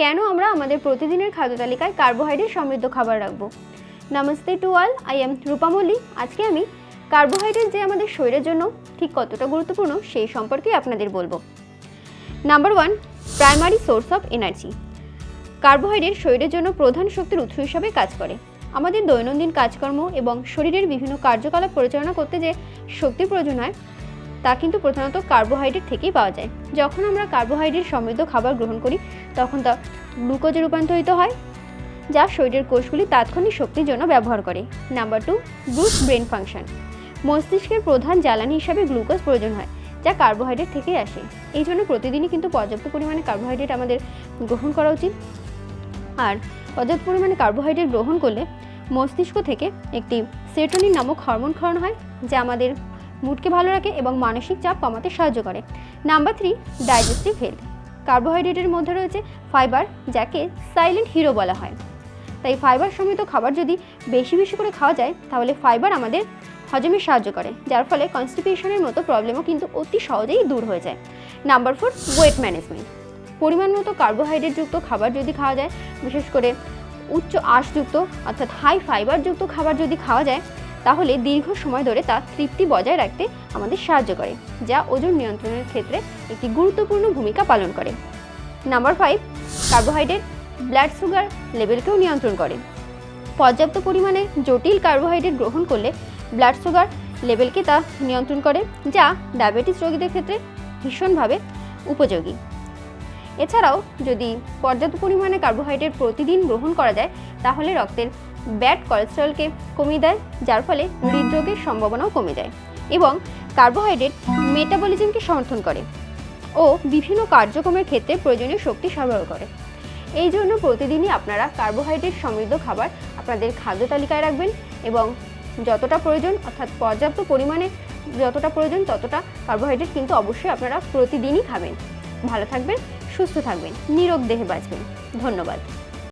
কেন আমরা আমাদের প্রতিদিনের খাদ্য তালিকায় কার্বোহাইড্রেট সমৃদ্ধ খাবার রাখব? Namaste to all I am Rupamali আজকে আমি কার্বোহাইড্রেট যে আমাদের শরীরের জন্য ঠিক কতটা গুরুত্বপূর্ণ সেই সম্পর্কে আপনাদের বলব। Number one primary source of energy carbohydrate শরীরের জন্য প্রধান শক্তির উৎস হিসাবে কাজ করে। আমাদের দৈনন্দিন কাজকর্ম এবং শরীরের বিভিন্ন কার্যকলাপ পরিচালনা করতে যে শক্তি প্রয়োজন হয় তা কিন্তু প্রধানত কার্বোহাইড্রেট থেকেই পাওয়া যায়। যখন আমরা কার্বোহাইড্রেট সমৃদ্ধ খাবার গ্রহণ করি, তখন তা গ্লুকোজে রূপান্তরিত হয়, যা শরীরের কোষগুলি তাৎক্ষণিক শক্তির জন্য ব্যবহার করে। Number two boost brain function. মস্তিষ্কের প্রধান জ্বালানি হিসাবে গ্লুকোজ প্রয়োজন হয়, যা কার্বোহাইড্রেট থেকেই আসে। এই জন্য প্রতিদিনই কিন্তু পর্যাপ্ত পরিমাণে কার্বোহাইড্রেট আমাদের গ্রহণ করা উচিত। আর পর্যাপ্ত পরিমাণে কার্বোহাইড্রেট গ্রহণ করলে মস্তিষ্ক থেকে একটি সেরোটোনিন নামক হরমোন ক্ষরণ হয়, যা আমাদের মুডকে ভালো রাখে এবং মানসিক চাপ কমাতে সাহায্য করে। নাম্বার থ্রি ডাইজেস্টিভ হেলথ কার্বোহাইড্রেটের মধ্যে রয়েছে ফাইবার যাকে সাইলেন্ট হিরো বলা হয়। তাই ফাইবার সমৃদ্ধ খাবার যদি বেশি বেশি করে খাওয়া যায়, তাহলে ফাইবার আমাদের হজমে সাহায্য করে, যার ফলে কনস্টিপেশনের মতো প্রবলেমও কিন্তু অতি সহজেই দূর হয়ে যায়। নাম্বার ফোর ওয়েট ম্যানেজমেন্ট পরিমাণ মতো কার্বোহাইড্রেটযুক্ত খাবার যদি খাওয়া যায়, বিশেষ করে উচ্চ আঁশযুক্ত, অর্থাৎ হাই ফাইবারযুক্ত খাবার যদি খাওয়া যায় তাহলে দীর্ঘ সময় ধরে তা তৃপ্তি বজায় রাখতে আমাদের সাহায্য করে, যা ওজন নিয়ন্ত্রণের ক্ষেত্রে একটি গুরুত্বপূর্ণ ভূমিকা পালন করে। Number five carbohydrate blood sugar লেভেলকেও নিয়ন্ত্রণ করে। পর্যাপ্ত পরিমাণে জটিল কার্বোহাইড্রেট গ্রহণ করলে ব্লাড সুগার লেভেলকে তা নিয়ন্ত্রণ করে, যা ডায়াবেটিস রোগীদের ক্ষেত্রে ভীষণভাবে উপযোগী। এছাড়াও যদি পর্যাপ্ত পরিমাণে কার্বোহাইড্রেট প্রতিদিন গ্রহণ করা যায়, তাহলে রক্তের ব্যাড কোলেস্টেরলকে কমিয়ে দেয়, যার ফলে হৃদরোগের সম্ভাবনাও কমে যায় এবং কার্বোহাইড্রেট মেটাবলিজমকে সমর্থন করে ও বিভিন্ন কার্যক্রমের ক্ষেত্রে প্রয়োজনীয় শক্তি সরবরাহ করে। এই জন্য প্রতিদিনই আপনারা কার্বোহাইড্রেট সমৃদ্ধ খাবার আপনাদের খাদ্য তালিকায় রাখবেন এবং যতটা প্রয়োজন, অর্থাৎ পর্যাপ্ত পরিমাণে যতটা প্রয়োজন, ততটা কার্বোহাইড্রেট কিন্তু অবশ্যই আপনারা প্রতিদিনই খাবেন। ভালো থাকবেন সুস্থ থাকবেন নিরোগ দেহে বাঁচবেন। ধন্যবাদ।